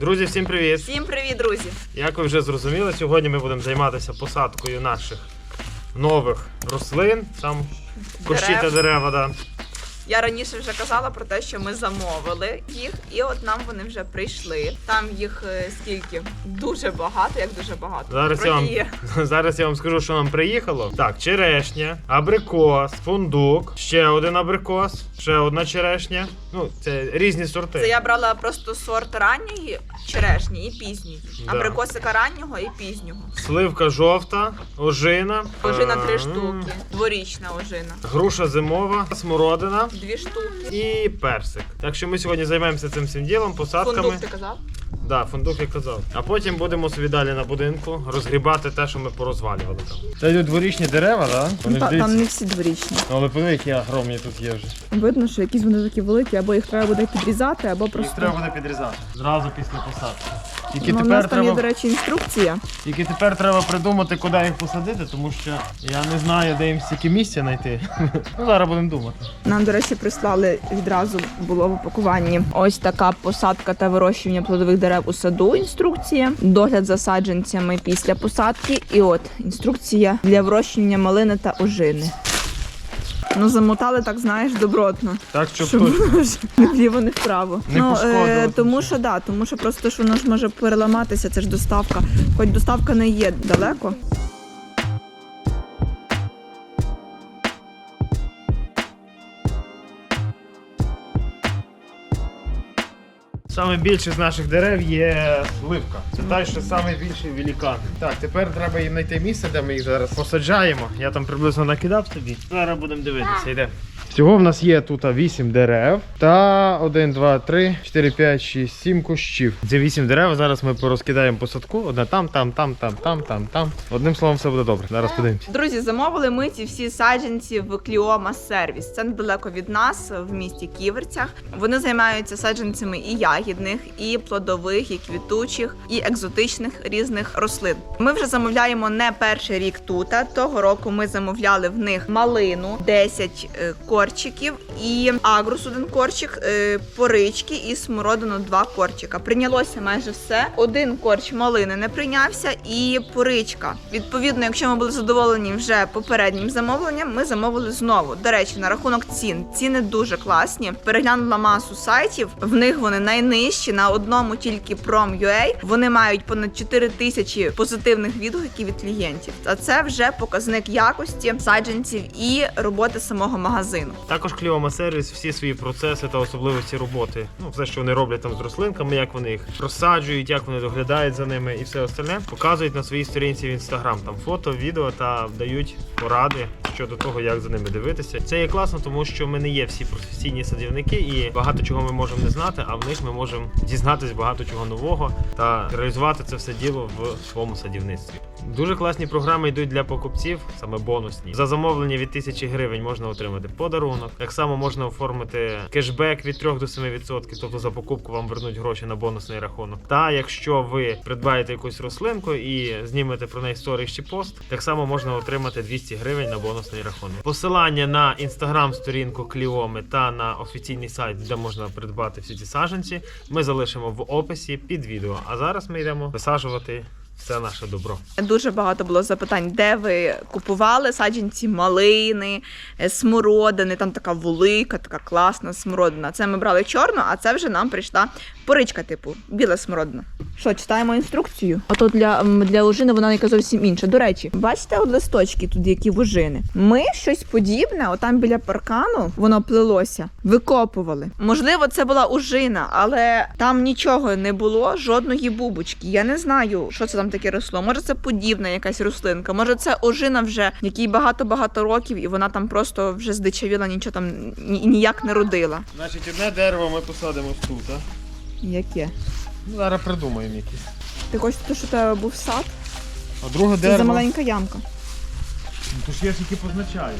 Друзі, всім привіт! Всім привіт, друзі! Як ви вже зрозуміли, сьогодні ми будемо займатися посадкою наших нових рослин. Там кущі та Дерев. дерева. Да. Я раніше вже казала про те, що ми замовили їх, і от нам вони вже прийшли. Там їх е, скільки? Дуже багато, як дуже багато. Зараз я, вам, зараз я вам скажу, що нам приїхало. Так, черешня, абрикос, фундук, ще один абрикос, ще одна черешня. Ну, це різні сорти. Це я брала просто сорт ранньої черешні і пізньої. Да. Абрикосика раннього і пізнього. Сливка жовта, ожина. Ожина три штуки, дворічна ожина. Груша зимова, смородина Дві штуки. і персик. Так що ми сьогодні займаємося цим всім ділом, посадками. Фундук ти казав? Да, фундук я казав. А потім будемо собі далі на будинку розгрібати те, що ми порозвалювали там. Це йдуть дворічні дерева, так? Да? Вони ж Та, там не всі дворічні. Ну, Але подиви, які огромні тут є вже. Видно, що якісь вони такі великі, або їх треба буде підрізати, або Їх просто. треба буде підрізати. Зразу після посадки. Тільки Ну, у тепер, нас там є, треба, до речі, інструкція. тільки тепер треба придумати, куди їх посадити, тому що я не знаю, де їм стільки місця знайти. ну, зараз будемо думати. Нам, до речі, прислали відразу було в упакуванні. Ось така посадка та вирощування плодових дерев у саду. Інструкція, догляд за саджанцями після посадки. І от інструкція для вирощування малини та ожини. Ну, замотали, так знаєш, добротно. Так, щоб, Щоб воно ж не вліво, не вправо. Не ну, е, тому що да, тому що просто ж воно ж може переламатися, це ж доставка. Хоч доставка не є далеко. Саме більше з наших дерев є ливка. Це та, що саме більший великан. Так, тепер треба їм знайти місце, де ми їх зараз посаджаємо. Я там приблизно накидав собі. Зараз будемо дивитися, йде. Всього в нас є тут 8 дерев та 1, 2, 3, 4, 5, 6, 7 кущів. Ці 8 дерев зараз ми порозкидаємо по садку. Одне там, там, там, там, там, там, там. Одним словом, все буде добре. Зараз подивимося. Друзі, замовили ми ці всі саджанці в Кліома Сервіс. Це недалеко від нас в місті Ківерцях. Вони займаються саджанцями і ягідних, і плодових, і квітучих, і екзотичних різних рослин. Ми вже замовляємо не перший рік тут. Того року ми замовляли в них малину 10 е, корчиків і агрус один корчик, е, порички і смородину два корчика. Прийнялося майже все. Один корч малини не прийнявся, і поричка. Відповідно, якщо ми були задоволені вже попереднім замовленням, ми замовили знову. До речі, на рахунок цін. Ціни дуже класні. Переглянула масу сайтів. В них вони найнижчі на одному тільки Prom.ua. Вони мають понад 4 тисячі позитивних відгуків від клієнтів. А це вже показник якості саджанців і роботи самого магазину. Також Кліома сервіс, всі свої процеси та особливості роботи. Ну, все, що вони роблять там з рослинками, як вони їх розсаджують, як вони доглядають за ними і все остальне, показують на своїй сторінці в інстаграм. Там фото, відео та дають поради щодо того, як за ними дивитися. Це є класно, тому що ми не є всі професійні садівники, і багато чого ми можемо не знати, а в них ми можемо дізнатись багато чого нового та реалізувати це все діло в своєму садівництві. Дуже класні програми йдуть для покупців, саме бонусні. За замовлення від 1000 гривень можна отримати подарунок. Так само можна оформити кешбек від 3 до 7%, тобто за покупку вам вернуть гроші на бонусний рахунок. Та якщо ви придбаєте якусь рослинку і знімете про неї сторіс чи пост, так само можна отримати 200 гривень на бонусний рахунок. Посилання на інстаграм-сторінку Кліоми та на офіційний сайт, де можна придбати всі ці саджанці, ми залишимо в описі під відео. А зараз ми йдемо висаджувати все наше добро. Дуже багато було запитань, де ви купували саджанці малини, е, смородини. Там така велика, така класна смородина. Це ми брали чорну, а це вже нам прийшла поричка, типу, біла смородина. Що, читаємо інструкцію? Ото для, м, для ожини вона яка зовсім інша. До речі, бачите, от листочки тут, які в ожини. Ми щось подібне, отам біля паркану воно плелося, викопували. Можливо, це була ужина, але там нічого не було, жодної бубочки. Я не знаю, що це там таке росло. Може, це подібна якась рослинка, може, це ожина вже, якій багато-багато років, і вона там просто вже здичавіла, нічого там ні- ніяк не родила. Значить, одне дерево ми посадимо тут, а? Яке? Ну, зараз придумаємо якісь. Ти хочеш, те, що у тебе був сад? А друге Це дерево. за маленька ямка. Ну, то ж я ж які позначаю.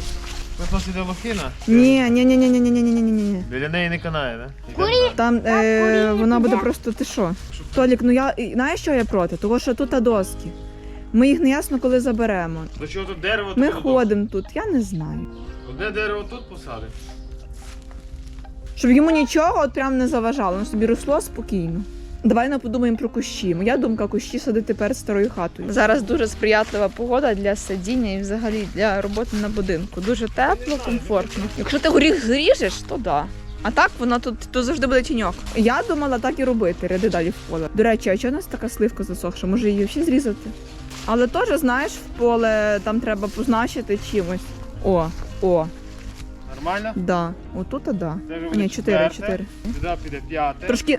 У нас іде лохина. Ні, ні, ні, ні, ні, ні, ні, ні, ні, ні. Біля неї не канає, да? Курі! Там е, вона буде просто ти що? Толік, ну я і- знаєш, що я проти? Того, що тут а доски. Ми їх неясно коли заберемо. До чого тут дерево? Ми тут ходимо тут, я не знаю. Одне дерево тут посадимо. Щоб йому нічого от прям не заважало, воно собі росло спокійно. Давай не подумаємо про кущі. Моя думка кущі садити перед старою хатою. Зараз дуже сприятлива погода для садіння і взагалі для роботи на будинку. Дуже тепло, комфортно. Якщо ти горіх зріжеш, то да. А так воно тут, тут завжди буде тіньок. Я думала так і робити, ряди далі в поле. До речі, а чого у нас така сливка засохша? Може її взагалі зрізати? Але теж, знаєш, в поле там треба позначити чимось. О, о, Нормально? да. Отут, а да. Ні, чотири, чотири. Сюди піде п'яте. Трошки,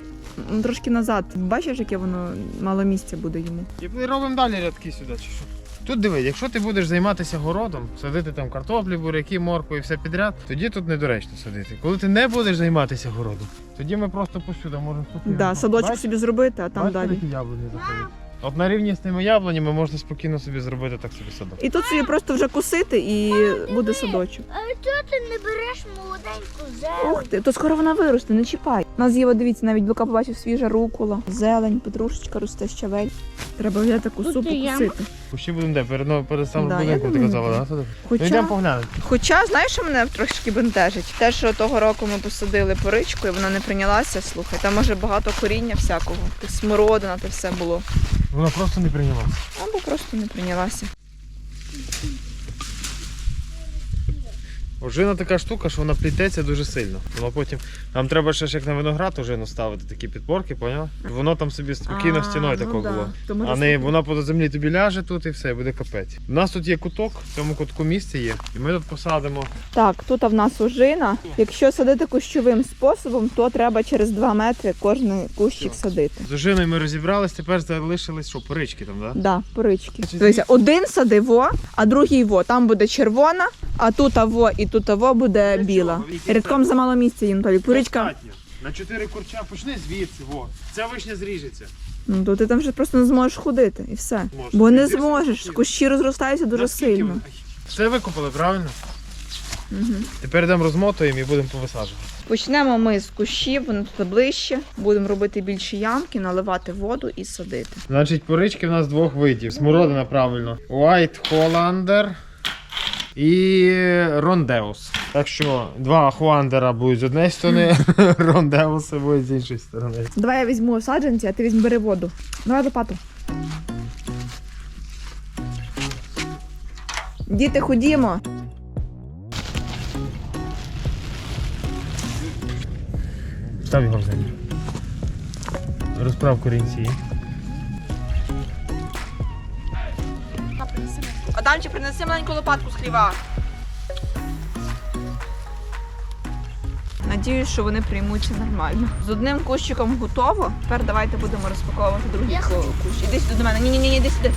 трошки назад. Бачиш, яке воно мало місця буде йому. І ми робимо далі рядки сюди, чи що? Тут диви, якщо ти будеш займатися городом, садити там картоплі, буряки, морку і все підряд, тоді тут недоречно садити. Коли ти не будеш займатися городом, тоді ми просто посюди можемо спокійно. Да, садочок Бачиш? собі зробити, а там Бачиш, далі. які яблуні заходять? От на рівні з тими яблунями можна спокійно собі зробити так собі садок. І тут собі просто вже косити і буде садочок. А чого ти не береш молоденьку зелень? Ух ти, то скоро вона виросте, не чіпай. У нас є, от дивіться, навіть Лука побачив свіжа рукола, зелень, петрушечка росте щавель. Треба взяти таку Тут супу яма. косити. Кущі будемо де? Перед, ну, перед самим Да, я будинком ти думаю, казала, так. да? Хоча- Ну йдемо поглянемо. хоча, знаєш, що мене трошки бентежить? Те, що того року ми посадили поричку, і вона не прийнялася, слухай, там може багато коріння всякого, смородина, то все було. Вона просто не прийнялася. Або просто не прийнялася. Ожина така штука, що вона плітеться дуже сильно. Воно потім. Нам треба ще ж як на виноград ожину ставити такі підпорки, поняла? Воно там собі спокійно А, стіною ну такого да. було. То може А не вона по землі тобі ляже тут і все, буде капець. У нас тут є куток, в цьому кутку місце є. І ми тут посадимо. Так, тут в нас ожина. Якщо садити кущовим способом, то треба через 2 метри кожен кущик Всьо. садити. З ожиною ми розібрались, тепер залишились що, порички там, так? Да? Да, порички. Дивися, один сади во, а другий во. Там буде червона, а тут аво і тут аво буде біла. Рядком замало місця їм тобі. Поричка. На чотири курча почни звідси, во. Ця вишня зріжеться. Ну то ти там вже просто не зможеш ходити і все. Зможеш. Бо не зможеш. спокійно. Кущі розростаються дуже Наскільки сильно. ви- Все викопали, правильно? Угу. Тепер йдемо розмотуємо і будемо повисаджувати. Почнемо ми з кущів, вони тут ближче. Будемо робити більші ямки, наливати воду і садити. Значить, порички в нас двох видів. Смородина правильно. White Hollander і Ронdeus. Так що два Хуандера будуть з однієї сторони, Ронdeуси будуть з іншої сторони. Давай я візьму саджанці, а ти візьми бери воду. Давай лопату. Діти, ходімо. Став його в землю. Розправ корінці. Адамчик, принеси маленьку лопатку з хліва. Надіюсь, що вони приймуться нормально. З одним кущиком готово. Тепер давайте будемо розпаковувати другий кущик. ку- кущ. Іди сюди до мене. Ні, ні, ні, іди сюди.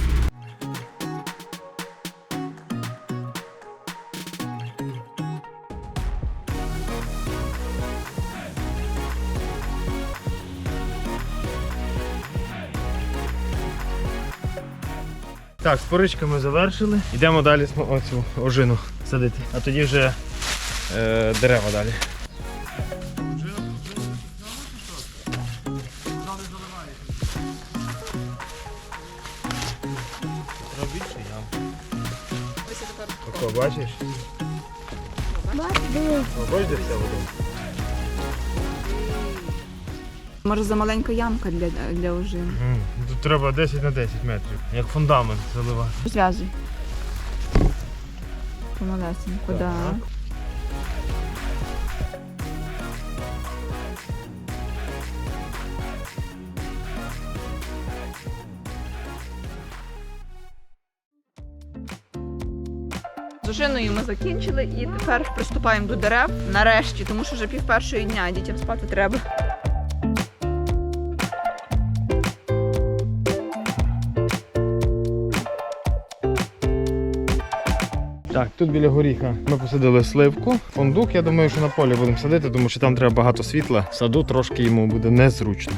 Так, з поричками завершили. Йдемо далі оцю ожину садити. А тоді вже е, дерева далі. Бачиш? Бач, дивись. О, Бачиш, де вся вода? Може, за маленька ямка для, для ожини. М, Тут треба 10 на 10 метрів, як фундамент заливати. Зв'язуй. Помалесенько, Так. да. З ожиною ми закінчили і тепер приступаємо до дерев нарешті, тому що вже пів першої дня, дітям спати треба. Так, тут біля горіха ми посадили сливку. Фундук, я думаю, що на полі будемо садити, тому що там треба багато світла. Саду трошки йому буде незручно.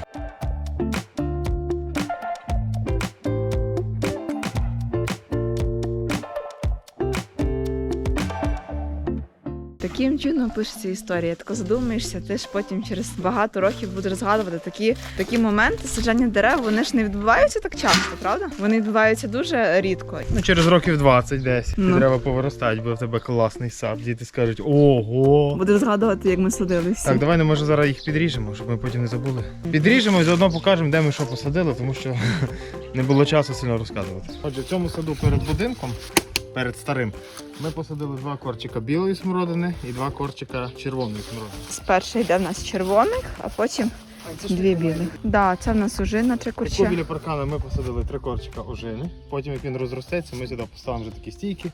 Таким чином пишеться історія. Тако задумаєшся, ти ж потім через багато років будеш згадувати такі, такі моменти саджання дерев. Вони ж не відбуваються так часто, правда? Вони відбуваються дуже рідко. Ну, через років 20 десь. Ну. Треба повиростати, бо в тебе класний сад. Діти скажуть, ого. Будеш згадувати, як ми садилися. Так, давай, ну, може зараз їх підріжемо, щоб ми потім не забули. Підріжемо і заодно покажемо, де ми що посадили, тому що не було часу сильно розказувати. Отже, в цьому саду перед будинком, перед старим, ми посадили два корчика білої смородини і два корчика червоної смородини. Спершу йде в нас червоних, а потім дві білих. Да, це в нас ужина, три Таку курча. біля паркана ми посадили три корчика ожини. Потім, як він розростеться, ми сюди поставимо вже такі стійки,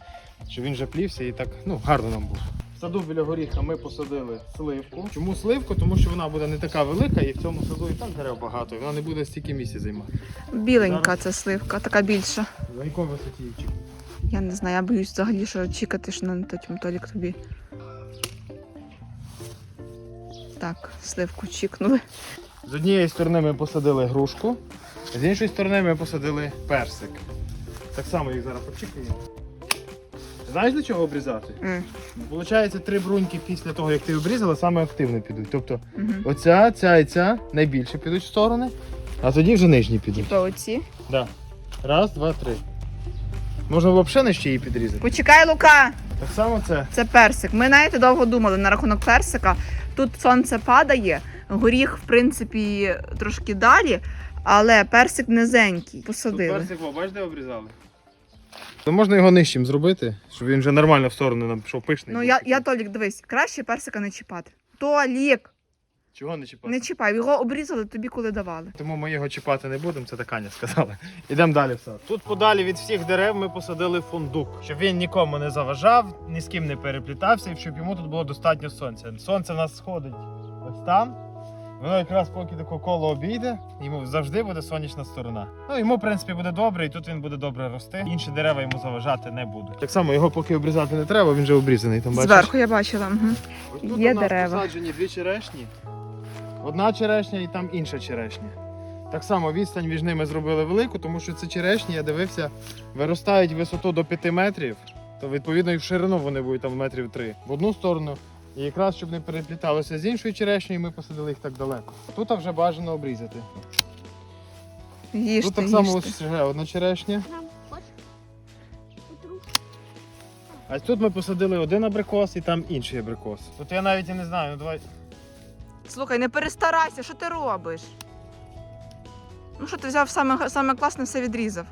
щоб він вже плівся і так ну, гарно нам було. В саду біля горіха ми посадили сливку. Чому сливку? Тому що вона буде не така велика, і в цьому саду і так дерев багато, і вона не буде стільки місця займати. Біленька Зараз. це сливка, така більша. За якої висоті її чекати? Я не знаю, я боюсь взагалі, що чекати ж на тетім Толік тобі. Так, сливку чікнули. З однієї сторони ми посадили грушку, з іншої сторони ми посадили персик. Так само їх зараз почекаємо. Знаєш для чого обрізати? М, Получається, три бруньки після того, як ти обрізала, саме активно підуть. Тобто мгм. оця, ця і ця найбільше підуть в сторони, а тоді вже нижні підуть. То оці. Да. Раз, два, три. Можна взагалі нижче її підрізати. Почекай, Лука! Так само це. Це персик. Ми навіть довго думали на рахунок персика. Тут сонце падає, горіх, в принципі, трошки далі, але персик низенький. Тут персик, о, бачиш, де обрізали? То можна його нижчим зробити, щоб він вже нормально в сторону нам пішов пишний. Ну я, я Толік, дивись, краще персика не чіпати. Толік, Чого не чіпати? не чіпай, його обрізали тобі, коли давали. Тому ми його чіпати не будемо, це Таня сказала. Ідемо далі в сад. Тут подалі від всіх дерев ми посадили фундук, щоб він нікому не заважав, ні з ким не переплітався, і щоб йому тут було достатньо сонця. Сонце в нас сходить ось там. Воно якраз поки таке коло обійде, йому завжди буде сонячна сторона. Ну йому, в принципі, буде добре, і тут він буде добре рости. Інші дерева йому заважати не будуть. Так само його поки обрізати не треба, він вже обрізаний. Там бачиш. Зверху я бачила. Угу. Ось тут Є у нас дерева. посаджені дві черешні. Одна черешня і там інша черешня. Так само відстань між ними зробили велику, тому що ці черешні, я дивився, виростають в висоту до 5 метрів, то відповідно і в ширину вони будуть там метрів 3 в одну сторону. І якраз щоб не перепліталося з іншою черешнею, ми посадили їх так далеко. Тут вже бажано обрізати. Їжте, Тут так само ось ще одна черешня. А тут ми посадили один абрикос і там інший абрикос. Тут я навіть і не знаю, ну давай. Слухай, не перестарайся, що ти робиш? Ну що ти взяв саме, саме класне, все відрізав.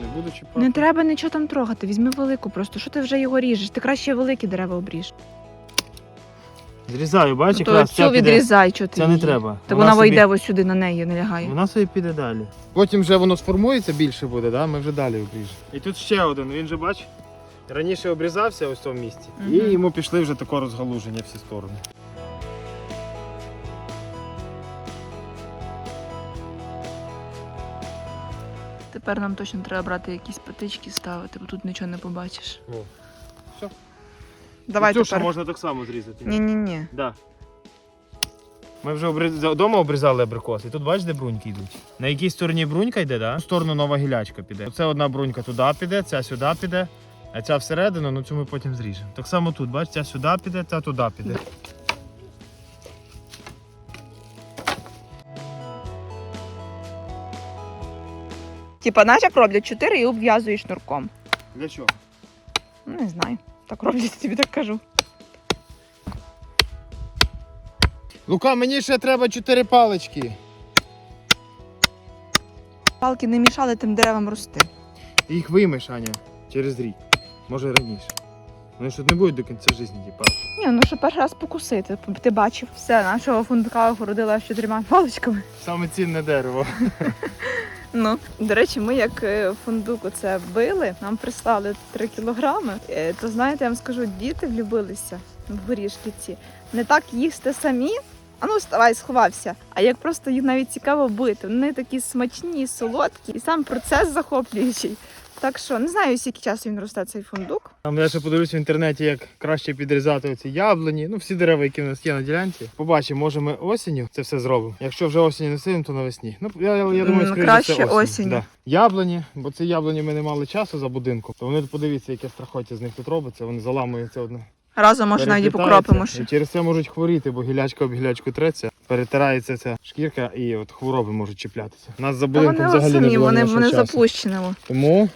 Не буду чіпати. Не треба нічого там трогати, візьми велику просто. Що ти вже його ріжеш? Ти краще великі дерева обріж. Зрізаю, бачиш, Ну, То якраз цю ця піде. відрізай, що ти. Це не її. треба. Так Вона вона собі- вийде ось сюди на неї, не лягає. Вона собі піде далі. Потім вже воно сформується більше буде, да? ми вже далі обріжемо. І тут ще один, він же бач, раніше обрізався ось в цьому місці, і йому пішли вже таке розгалуження всі сторони. Тепер нам точно треба брати якісь патички ставити, бо тут нічого не побачиш. О. Все. Давай Цю тепер. можна так само зрізати. Ні-ні-ні. Да. Ми вже вдома обрізали абрикоси. Тут бачиш, де бруньки йдуть. На якій стороні брунька йде, да? в сторону нова гілячка піде. Оце одна брунька туди піде, ця сюди піде, а ця всередину, ну цю ми потім зріжемо. Так само тут, бачиш, ця сюди піде, ця туди піде. Типа, знаєш, як роблять чотири і обв'язуєш шнурком. Для чого? Ну, не знаю. Так роблять, тобі так кажу. Лука, мені ще треба чотири палички. Палки не мішали тим деревам рости. Їх виймеш, Аня, через рік. Може раніше. Вони ж не будуть до кінця життя, типа. Ні, ну що перший раз покусити. Ти бачив. Все, нашого фундука огородила з чотирма паличками. Саме цінне дерево. Ну, до речі, ми як е, фундук оце били, нам прислали 3 кілограми. Е, То знаєте, я вам скажу, діти влюбилися в горішки ці. Не так їсти самі. А ну вставай, сховався. А як просто їх навіть цікаво бити. Вони такі смачні, солодкі, і сам процес захоплюючий. Так що не знаю, скільки часу він росте цей фундук. Там я ще подивлюсь в інтернеті, як краще підрізати оці яблуні, ну всі дерева, які в нас є на ділянці. Побачимо, може ми осінню це все зробимо. Якщо вже осінню не сидимо, то навесні. Ну я, я, я думаю, скоріше краще це осінь. осінню. Да. Яблуні, бо ці яблуні ми не мали часу за будинком. То вони подивіться, яке страхоття з них тут робиться. Вони заламуються одне. Разом може навіть і покропимо ще. І через це можуть хворіти, бо гілячка об гілячку треться, перетирається ця шкірка і от хвороби можуть чіплятися. Нас за будинком взагалі не самі, було вони, вони запущені. о,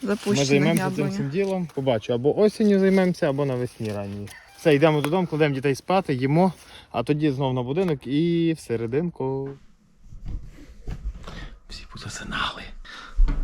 Тому ми займемося цим всім ділом. Побачу, або осінню займемося, або навесні ранньої. Все, йдемо додому, кладемо дітей спати, їмо, а тоді знов на будинок і всерединку. Всі позасинали.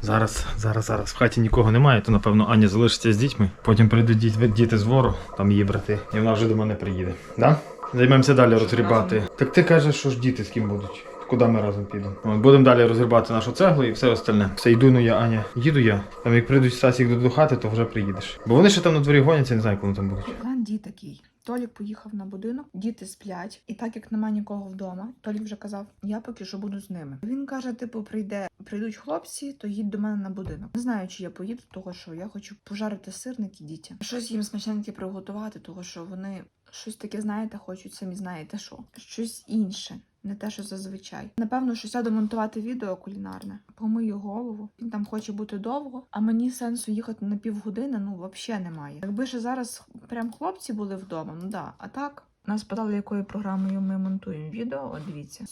Зараз, зараз, зараз. В хаті нікого немає, то напевно Аня залишиться з дітьми. Потім прийдуть діти, діти з вору, там її брати, і вона вже до мене приїде. Да? Займемося далі розгрібати. Так ти кажеш, що ж діти з ким будуть? Куди ми разом підемо? Будемо далі розгрібати нашу цеглу і все остальне. Все, йду ну я, Аня. Їду я. Там як прийдуть Стасік до, то вже приїдеш. Бо вони ще там на дворі гоняться, не знаю, коли там будуть. План дій такий. Толік поїхав на будинок, діти сплять, і так як нема нікого вдома, Толік вже казав, я поки що буду з ними. Він каже: типу, прийде, прийдуть хлопці, то їдь до мене на будинок. Не знаю, чи я поїду, того що я хочу пожарити сирники дітям. Щось їм смачненьке приготувати, того що вони щось таке, знаєте, хочуть самі знаєте що. Щось інше. Не те, що зазвичай. Напевно, що сяду монтувати відео кулінарне. Помию голову. Він там хоче бути довго, а мені сенсу їхати на півгодини, ну взагалі немає. Якби ще зараз прям хлопці були вдома, ну да. А так нас питали, якою програмою ми монтуємо відео. От дивіться.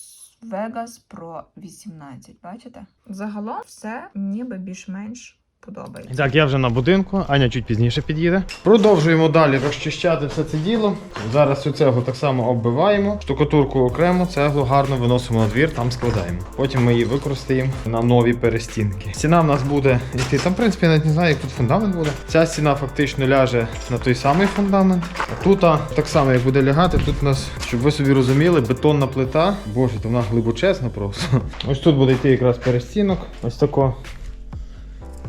Vegas Pro 18, бачите? Загалом все ніби більш-менш подобається. Так, я вже на будинку, Аня чуть пізніше під'їде. Продовжуємо далі розчищати все це діло. Зараз цю цеглу так само оббиваємо, штукатурку окремо, цеглу гарно виносимо на двір, там складаємо. Потім ми її використаємо на нові перестінки. Стіна в нас буде йти. Там, в принципі, я навіть не знаю, як тут фундамент буде. Ця стіна фактично ляже на той самий фундамент. А тут так само, як буде лягати, тут у нас, щоб ви собі розуміли, бетонна плита. Боже, то вона глибочезна просто. Ось тут буде йти якраз перестінок. Ось тако.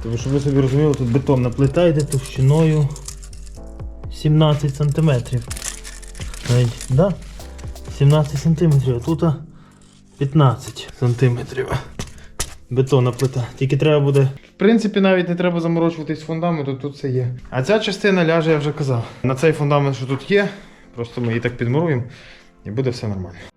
Тому щоб ви собі розуміли, тут бетонна плита йде товщиною 17 сантиметрів. Навіть, да? 17 сантиметрів, а тут 15 сантиметрів. Бетонна плита. Тільки треба буде. В принципі, навіть не треба заморочуватись фундаменту, тут все є. А ця частина ляже, я вже казав. На цей фундамент, що тут є, просто ми її так підмуруємо і буде все нормально.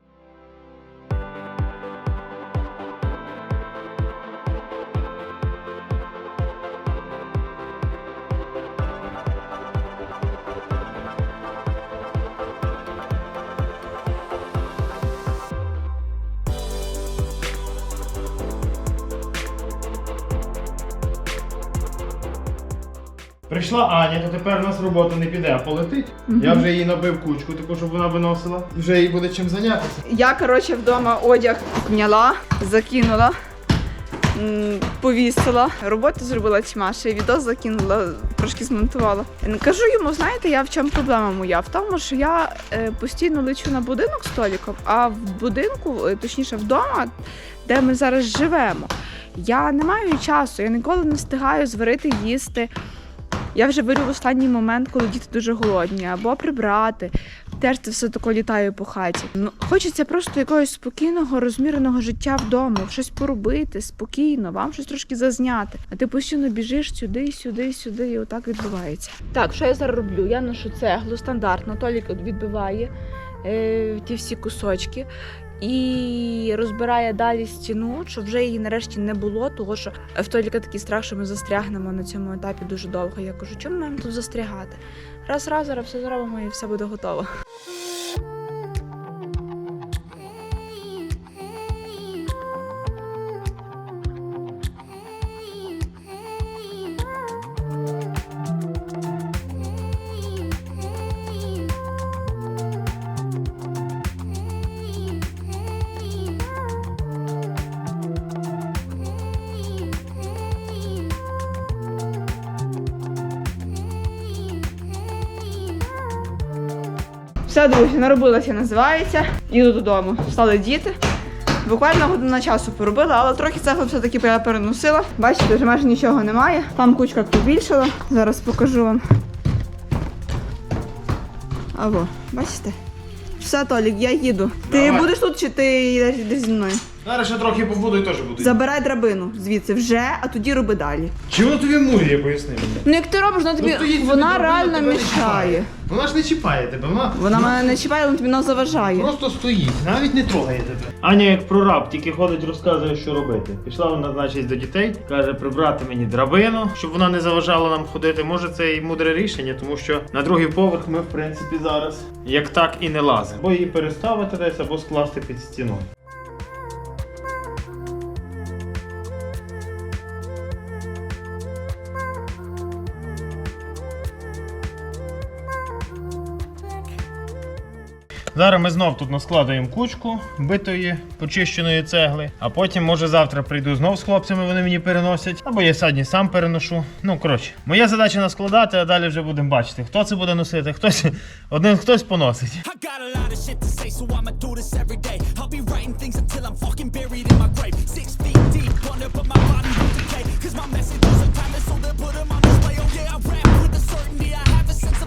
Прийшла Аня, то тепер у нас робота не піде, а полетить. Я вже її набив кучку, таку, щоб вона виносила. Вже їй буде чим зайнятися. Я, коротше, вдома одяг зняла, закинула, м, повісила. Роботу зробила тьма, ще відео закинула, трошки змонтувала. Кажу йому, знаєте, я в чому проблема моя? В тому, що я е, постійно лечу на будинок з Толіком, а в будинку, е, точніше вдома, де ми зараз живемо, я не маю часу, я ніколи не встигаю зварити їсти. Я вже вирю в останній момент, коли діти дуже голодні, або прибрати. Теж це все тако літаю по хаті. Ну, хочеться просто якогось спокійного, розміреного життя вдома, щось поробити спокійно, вам щось трошки зазняти. А ти постійно біжиш сюди, сюди, сюди, і отак відбувається. Так, що я зараз роблю? Я ношу цеглу стандартно, Толік відбиває е, ті всі кусочки. І розбирає далі стіну, щоб вже її нарешті не було, того що в Толіка такий страх, що ми застрягнемо на цьому етапі дуже довго. Я кажу, чому ми маємо тут застрягати? Раз, раз, зараз все зробимо і все буде готово. Все, друзі, наробилася, називається. Їду додому. Встали діти. Буквально година часу поробила, але трохи цеглу все-таки я переносила. Бачите, вже майже нічого немає. Там кучка побільшала. Зараз покажу вам. Або, бачите? Все, Толік, я їду. Ти будеш тут чи ти йдеш зі мною? Зараз ще трохи побуду і теж буду. Забирай драбину звідси вже, а тоді роби далі. Чи воно тобі муріє, поясни мені? Ну як ти робиш, вона тобі Ну, стоїть собі вона драбина, реально тебе не мішає. чіпає. Вона ж не чіпає тебе, вона, Вона мене не чіпає, вона тобі не заважає. просто стоїть, навіть не трогає тебе. Аня як прораб, тільки ходить, розказує, що робити. Пішла вона, значить, до дітей, каже, прибрати мені драбину, щоб вона не заважала нам ходити. Може, це і мудре рішення, тому що на другий поверх ми, в принципі, зараз як так і не лазимо. Або її переставити десь, або скласти під стіною. Зараз ми знов тут наскладуємо кучку битої почищеної цегли, а потім, може, завтра прийду знов з хлопцями, вони мені переносять, або я сьогодні сам переношу. Ну, коротше, моя задача наскладати, а далі вже будемо бачити, хто це буде носити, хтось один хтось поносить. A. Cause my messages are timeless, so they'll put them on display. Oh yeah, I rap with a certainty. I have a sense of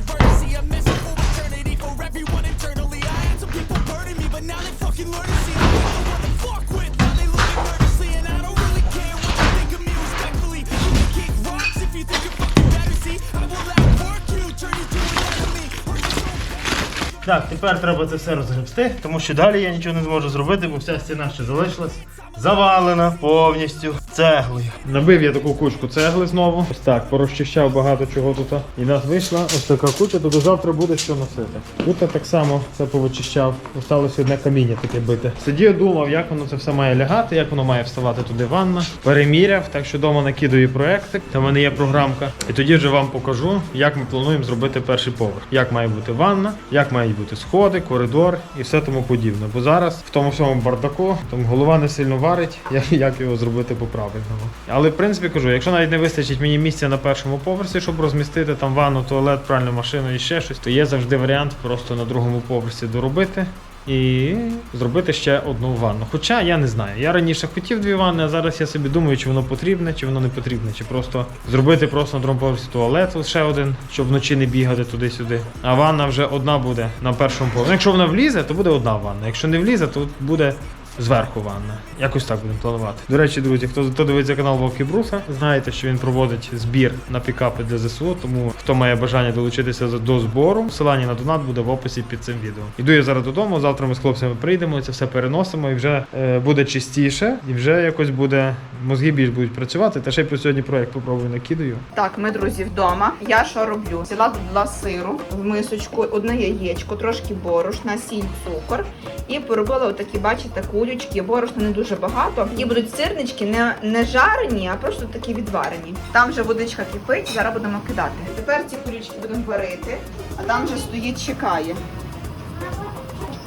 Так, тепер треба це все розгребсти, тому що далі я нічого не зможу зробити, бо вся стіна ще залишилась завалена повністю цеглою. Набив я таку кучку цегли знову. Ось так, порозчищав багато чого тут. І нас вийшла ось така куча, то до завтра буде що носити. Тут так само це повичищав. Осталося одне каміння таке бите. Сидів, думав, як воно це все має лягати, як воно має вставати туди ванна. Переміряв, так що вдома накидаю проекти. Там в мене є програмка. І тоді вже вам покажу, як ми плануємо зробити перший поверх. Як має бути ванна, як мають бути сходи, коридор і все тому подібне. Бо зараз в тому всьому бардаку там голова не сильно варить, як, його зробити по правильному. Але в принципі кажу, якщо навіть не вистачить мені місця на першому поверсі, щоб розмістити там ванну, туалет, пральну машину і ще щось, то є завжди варіант просто на другому поверсі доробити. І зробити ще одну ванну. Хоча я не знаю. Я раніше хотів дві ванни, а зараз я собі думаю, чи воно потрібне, чи воно не потрібне. Чи просто зробити просто на другому поверсі туалет лише один, щоб вночі не бігати туди-сюди. А ванна вже одна буде на першому поверсі. Якщо вона влізе, то буде одна ванна. Якщо не влізе, то буде зверху ванна. Якось так будемо планувати. До речі, друзі, хто, хто дивиться канал Вовки Бруса, знаєте, що він проводить збір на пікапи для ЗСУ. Тому хто має бажання долучитися до збору, посилання на донат буде в описі під цим відео. Іду я зараз додому. Завтра ми з хлопцями прийдемо, це все переносимо, і вже е, буде чистіше, і вже якось буде мозги більш будуть працювати. Та ще й про сьогодні проект попробую накидаю. Так, ми друзі вдома. Я що роблю? Взяла додала сиру в мисочку, одне яєчко, трошки борошна, сіль, цукор. І поробила отакі, бачите, кулючки. Борошна не дуже багато. І будуть сирнички не, не жарені, а просто такі відварені. Там вже водичка кипить, зараз будемо кидати. Тепер ці кулючки будемо варити, а там вже стоїть, чекає.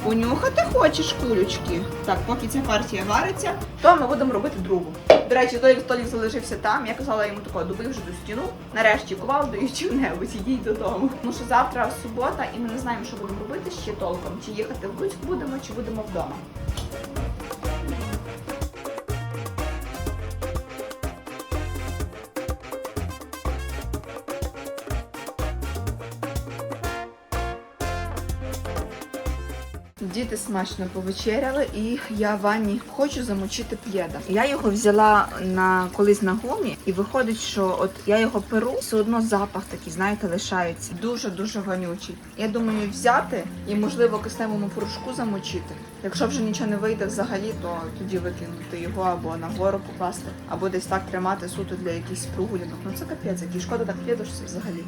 Понюхати хочеш кулючки? Так, поки ця партія вариться, то ми будемо робити другу. До речі, той столик залишився там. Я казала йому такого, доби вже до стіну. Нарешті кувалдою чим-небудь, ідіть додому. Тому що завтра субота, і ми не знаємо, що будемо робити ще толком. Чи їхати в Луцьк будемо, чи будемо вдома. Смачно повечеряли, і я в ванні хочу замочити плєда. Я його взяла на колись на гумі, і виходить, що от я його перу, все одно запах такий, знаєте, лишається. Дуже дуже вонючий. Я думаю, взяти і можливо кисневому порошку замочити. Якщо вже нічого не вийде взагалі, то тоді викинути його або на гору покласти, або десь так тримати суто для якихось прогулянок. Ну це капець, який шкода так плєду, що це взагалі.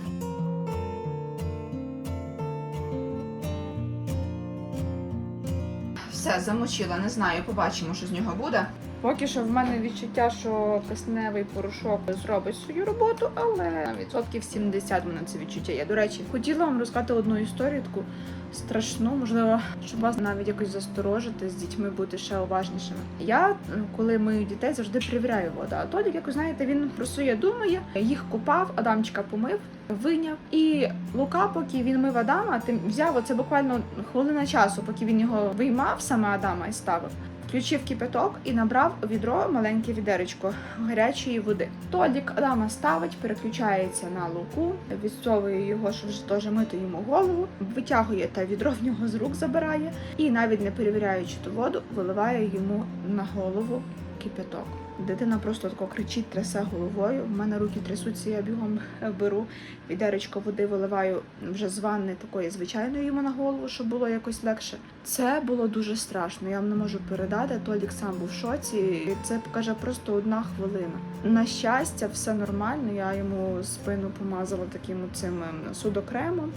Все, замочила, не знаю, побачимо, що з нього буде. Поки що в мене відчуття, що кисневий порошок зробить свою роботу, але на відсотків 70 в мене це відчуття є. До речі, хотіла вам розказати одну історію таку страшну, можливо, щоб вас навіть якось засторожити з дітьми, бути ще уважнішими. Я, коли мию дітей, завжди перевіряю воду. А Толік, якось знаєте, він про своє думає, їх купав, Адамчика помив, виняв. І Лука, поки він мив Адама, тим взяв оце буквально хвилина часу, поки він його виймав, саме Адама і ставив. Включив кипяток і набрав у відро маленьке відеречко гарячої води. Толік Адама ставить, переключається на луку, відсовує його, щоб вже теж мити йому голову, витягує та відро в нього з рук забирає і навіть не перевіряючи ту воду, виливає йому на голову кипяток. Дитина просто тако кричить, трясе головою. В мене руки трясуться, я бігом беру відеречко води, виливаю вже з ванни такої звичайної йому на голову, щоб було якось легше. Це було дуже страшно. Я вам не можу передати. Толік сам був в шоці. І Це каже просто одна хвилина. На щастя, все нормально. Я йому спину помазала таким цим судокремом.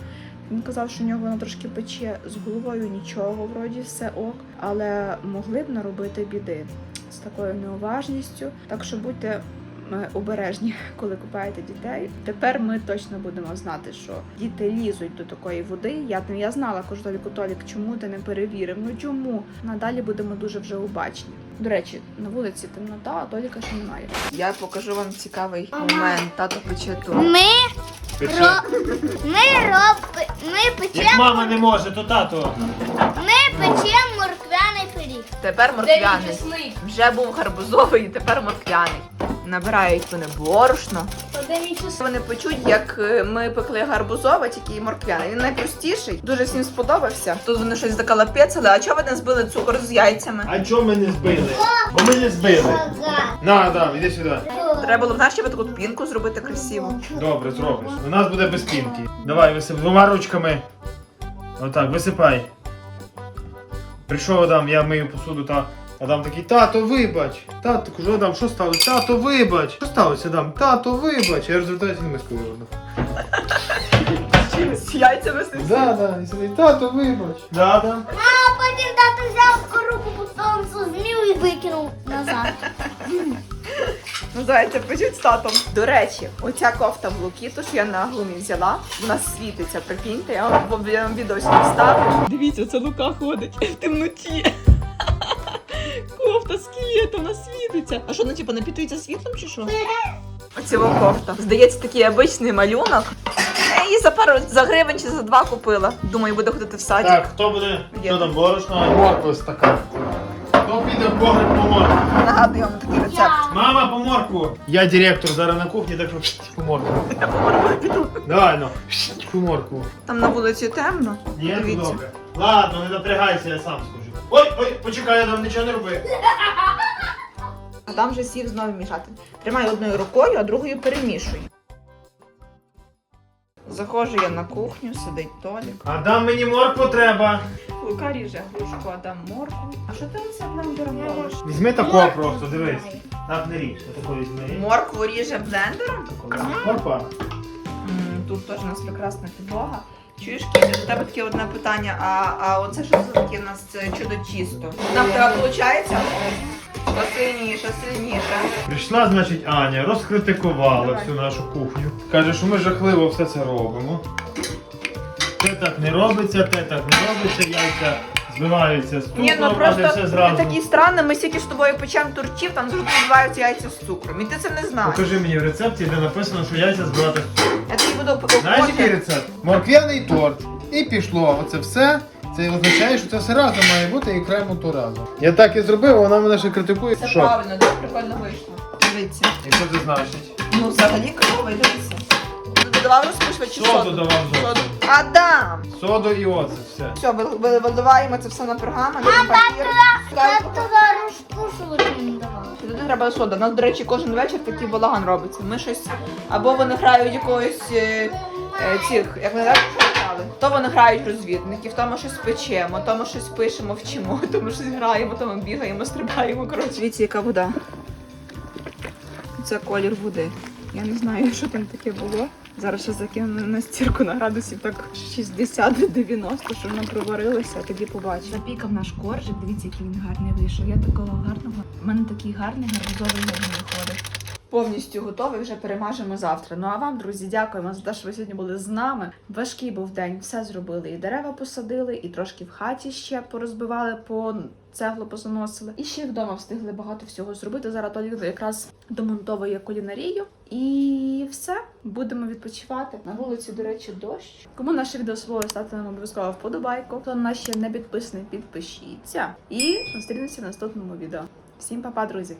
Він казав, що у нього воно трошки пече з головою нічого, вроді все ок, але могли б наробити біди з такою неуважністю. Так що будьте е, обережні, коли купаєте дітей. Тепер ми точно будемо знати, що діти лізуть до такої води. Я я знала, Толіку, Толік, чому ти не перевірив? Ну чому? Надалі будемо дуже вже обачні. До речі, на вулиці темнота, а Толіка ще немає. Я покажу вам цікавий момент. Тато пече торт. Ми, ро... ми, роб... ми Як мама не може, то тато. ми печемо морквяний пиріг. Тепер морквяний. Вже був гарбузовий, тепер морквяний. Набирають вони борошно. Вони почуть, як е, ми пекли гарбузовий, тільки морквяний. Він найпростіший, дуже всім сподобався. Тут вони щось закалапецали, а чого ви не збили цукор з яйцями? А чого ми не збили? Бо ми не збили. На, да, іди сюди. Треба було знаєш, щоб таку пінку зробити красиво. Добре, зробиш. У нас буде без пінки. Давай, висип двома ручками. Отак, висипай. Прийшов Адам, я мию посуду та. Адам такий, тато, вибач. Тато, кажу, Адам, що сталося? Тато, вибач. Що сталося, Адам? Тато, вибач. Я розвертаюся і миску З яйцями Да, да, і сидить, тато, вибач. Да, да. А потім тато взяв коробку, потім змів і викинув назад. Називається печуть з татом. До речі, оця кофта в лукі, то що я на глумі взяла, вона світиться, прикиньте, я вам в я вам відео вставлю. Дивіться, це лука ходить в темноті. Кофта скелета, вона світиться. А що, ну типу, напітується світлом чи що? Оце во кофта. Здається, такий обичний малюнок. Я її за пару за гривень чи за два купила. Думаю, буде ходити в саді. Так, хто буде? Є. Що там, борошно? Морква стакан. Хто піде в погреб по моркву? Нагадую вам такий рецепт. Мама, по моркву! Я директор зараз на кухні, так що по моркву. Давай, ну, по моркву. Там на вулиці темно. Ні, ну Дивіться. добре. Ладно, не напрягайся, я сам скажу. Ой, ой, почекай, я там нічого не роби. А там вже сів знову мішати. Тримай одною рукою, а другою перемішуй. Заходжу я на кухню, сидить Толік. Адам, мені моркву треба. Лука ріже грушку, Адам морку. А що ти оце блендером робиш? Візьми такого просто, дивись. Так не річ, отако візьми. Моркву ріже блендером? Морква. М, Тут теж у нас прекрасна підлога. Чуєш, Кіля, до тебе таке одне питання, а, а оце що за таке у нас це чудо чисто? Нам тебе виходить? Що сильніше, сильніше. Прийшла, значить, Аня, розкритикувала всю нашу кухню. Каже, що ми жахливо все це робимо. Те так не робиться, те так не робиться, яйця збиваються з цукром, Ні, ну а не просто все ти зразу. такий странний, ми стільки з тобою печемо турчів, там завжди збиваються яйця з цукром. І ти це не знаєш. Покажи мені в рецепті, де написано, що яйця збивати з цукром. Я тобі буду Знаєш, який рецепт? Морквяний торт. І пішло. Оце все. Це означає, що це все разом має бути і окремо то разом. Я так і зробив, а вона мене ще критикує. Це Що? правильно, дуже прикольно вийшло. Дивіться. І що це значить? Ну, взагалі кльовий, дивіться. Додавав розпушувач чи Соду соду? давав зовсім. Адам! Соду і оце все. Все, ви- ви- виливаємо це все на пергамент, на папір. Розпушувати не давав. Туди треба сода. У нас, до речі, кожен вечір такий балаган робиться. Ми щось або вони грають якогось е, е, цих, як не так, грали. То вони грають розвідників, то ми щось печемо, то ми щось пишемо, вчимо, то ми щось граємо, то ми бігаємо, стрибаємо. Коротше, дивіться, яка вода. Це колір води. Я не знаю, що там таке було. Зараз ще закину на стірку на градусів так 60-90, щоб вона проварилася, тоді побачимо. Запікав наш коржик, дивіться, який він гарний вийшов. Я такого гарного. У мене такий гарний гарбузовий не виходить. Повністю готовий, вже перемажемо завтра. Ну а вам, друзі, дякуємо за те, що ви сьогодні були з нами. Важкий був день, все зробили. І дерева посадили, і трошки в хаті ще порозбивали, по цеглу позаносили. І ще вдома встигли багато всього зробити. Зараз Толік якраз домонтовує кулінарію. І все, будемо відпочивати. На вулиці, до речі, дощ. Кому наше відео сподобалось, ставте нам обов'язково вподобайку. Хто на ще не підписаний, підпишіться. І зустрінемося в наступному відео. Всім па-па, друзі!